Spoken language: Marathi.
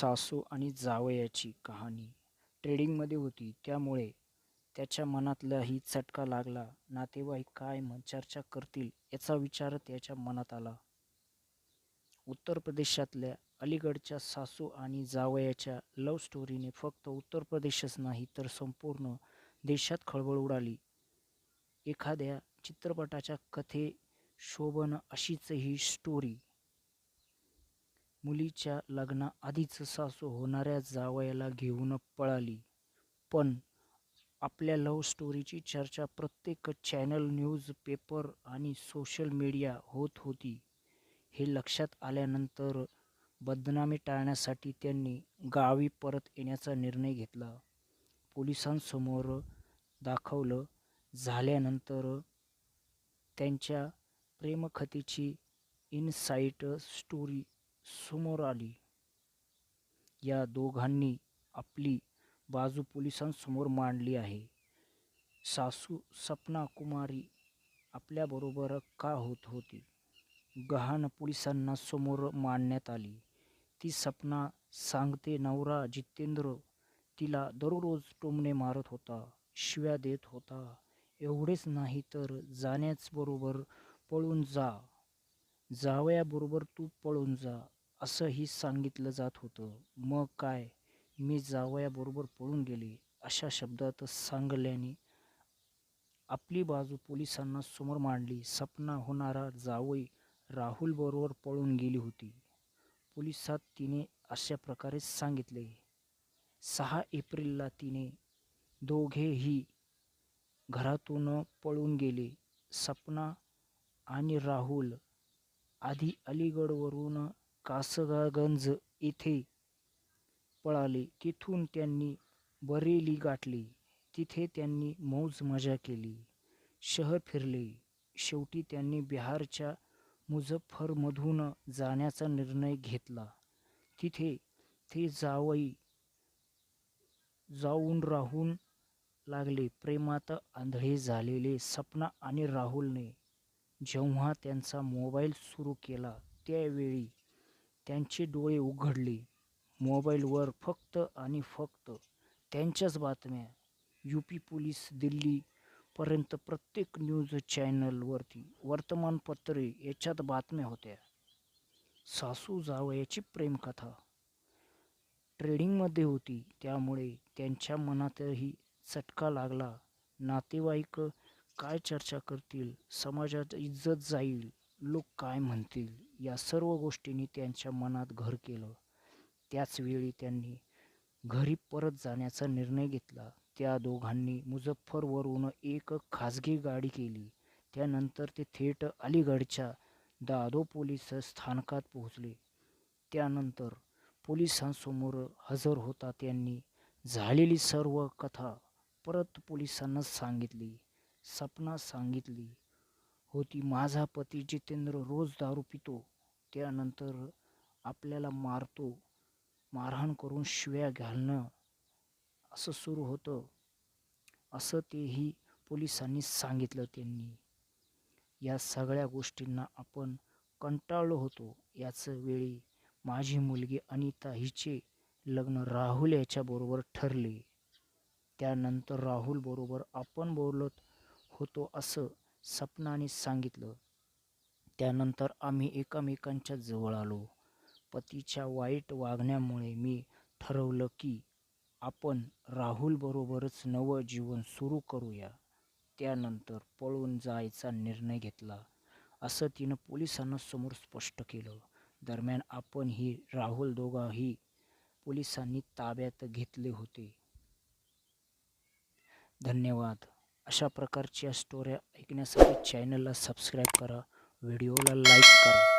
सासू आणि जावयाची कहाणी ट्रेडिंगमध्ये होती त्यामुळे त्याच्या मनातलाही चटका लागला. नातेवाईक काय मग चर्चा करतील याचा विचार त्याच्या मनात आला. उत्तर प्रदेशातल्या अलीगडच्या सासू आणि जावयाच्या लव्ह स्टोरीने फक्त उत्तर प्रदेशच नाही तर संपूर्ण देशात खळबळ उडाली. एखाद्या चित्रपटाच्या कथे शोभन अशीच ही स्टोरी. मुलीच्या लग्नाआधीच सासू होणाऱ्या जावयाला घेऊन पळाली. पण आपल्या लव्ह स्टोरीची चर्चा प्रत्येक चॅनल, न्यूज पेपर आणि सोशल मीडिया होत होती. हे लक्षात आल्यानंतर बदनामी टाळण्यासाठी त्यांनी गावी परत येण्याचा निर्णय घेतला. पोलिसांसमोर दाखवलं झाल्यानंतर त्यांच्या प्रेमकथेची इनसाईट स्टोरी समोर आली. या दोघांनी आपली बाजू पोलिसांसमोर मांडली आहे. सासू सपना कुमारी आपल्याबरोबर का होत होती? गहाण पोलिसांना समोर मांडण्यात आली. ती सपना सांगते नवरा जितेंद्र तिला दररोज टोमणे मारत होता, शिव्या देत होता. एवढेच नाही तर जाण्याचबरोबर पळून जा, जावयाबरोबर तू पळून जा असंही सांगितलं जात होतं. मग काय मी जावयाबरोबर पळून गेले अशा शब्दात सांगल्याने आपली बाजू पोलिसांना समोर मांडली. सपना होणारा जावई राहुलबरोबर पळून गेली होती. पोलिसात तिने अशा प्रकारे सांगितले. सहा एप्रिलला तिने दोघेही घरातून पळून गेले. सपना आणि राहुल आधी अलीगडवरून कासगागंज येथे पळाले. तिथून त्यांनी बरेली गाठली तिथे त्यांनी मौज मजा केली. शहर फिरले. शेवटी त्यांनी बिहारच्या मुझफ्फरमधून जाण्याचा निर्णय घेतला. तिथे ते जावई जाऊन राहून लागले. प्रेमात आंधळे झालेले सपना आणि राहुलने जेव्हा त्यांचा मोबाईल सुरू केला त्यावेळी त्यांचे डोळे उघडले. मोबाईलवर फक्त आणि फक्त त्यांच्याच बातम्या. यू पी पोलीस, दिल्लीपर्यंत प्रत्येक न्यूज चॅनलवरती वर्तमानपत्रे याच्यात बातम्या होत्या. सासू जावयाची प्रेमकथा ट्रेडिंगमध्ये होती त्यामुळे त्यांच्या मनातही चटका लागला. नातेवाईक काय चर्चा करतील? समाजात इज्जत जाईल? लोक काय म्हणतील? या सर्व गोष्टींनी त्यांच्या मनात घर केलं. त्याचवेळी त्यांनी घरी परत जाण्याचा निर्णय घेतला. त्या दोघांनी मुझफ्फरवरून एक खाजगी गाडी केली. त्यानंतर ते थेट अलीगडच्या दादो पोलीस स्थानकात पोहोचले. त्यानंतर पोलिसांसमोर हजर होता त्यांनी झालेली सर्व कथा परत पोलिसांना सांगितली. सपना सांगितली होती माझा पती जितेंद्र रोज दारू पितो. त्यानंतर आपल्याला मारतो, मारहाण करून शिव्या घालणं असं सुरू होतं असं तेही पोलिसांनी सांगितलं त्यांनी. या सगळ्या गोष्टींना आपण कंटाळलो होतो. याच वेळी माझी मुलगी अनिता हिचे लग्न राहुल याच्याबरोबर ठरले. त्यानंतर राहुलबरोबर आपण बोलत होतो असं सपनाने सांगितलं. त्यानंतर आम्ही एकमेकांच्या जवळ आलो. पतीच्या वाईट वागण्यामुळे मी ठरवलं की आपण राहुलबरोबरच नवं जीवन सुरू करूया. त्यानंतर पळून जायचा निर्णय घेतला असं तिनं पोलिसांना समोर स्पष्ट केलं. दरम्यान आपण ही राहुल दोघाही पोलिसांनी ताब्यात घेतले होते. धन्यवाद. अशा प्रकारच्या स्टोऱ्या ऐकण्यासाठी चॅनलला सबस्क्राईब करा. व्हिडिओला लाईक करा.